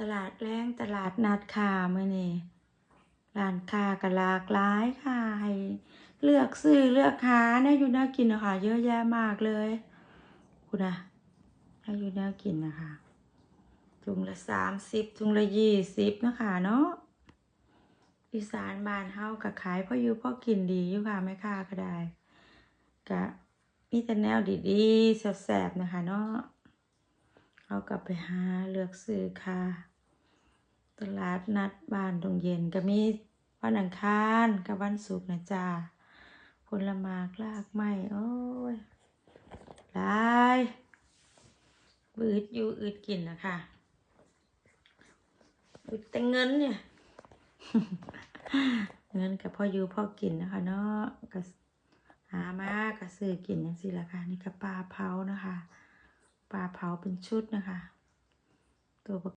ตลาดแรงตลาดนัดค่ะมื่อนี้ร้านค้าก็หลากหลายค่ะให้เลือกซื้อเลือกหาเนี่ยอยู่น่ากินนะคะเยอะแยะมากเลยคุณนะให้อยู่น่ากินนะคะถุงละสามสิบถุงละยี่สิบนะคะเนาะอีสานบานเฮาก็ขายพ่ออยู่พ่อกินดีอยู่ค่ะแม่ค้าก็ได้ก็มีแต่แนวดีๆแซ่บๆนะคะเนาะ เอากลับไปหาเลือกซื้อค่ะ ตลาดนัดบ้านตรงเย็นก็มีวันอังคารกับวันศุกร์นะจ๊ะผลไมากลากไม้โอ้ยลายบืดอยู่อืดกินนะคะอืดแต่เงินเนี่ย เงินกับพ่ออยู่พ่อกินนะคะเนาะก็หามากก็ซื้อกินอย่างสิละค่ะนี่ก็ปลาเผานะคะ เผาเป็นชุดนะคะ ตัว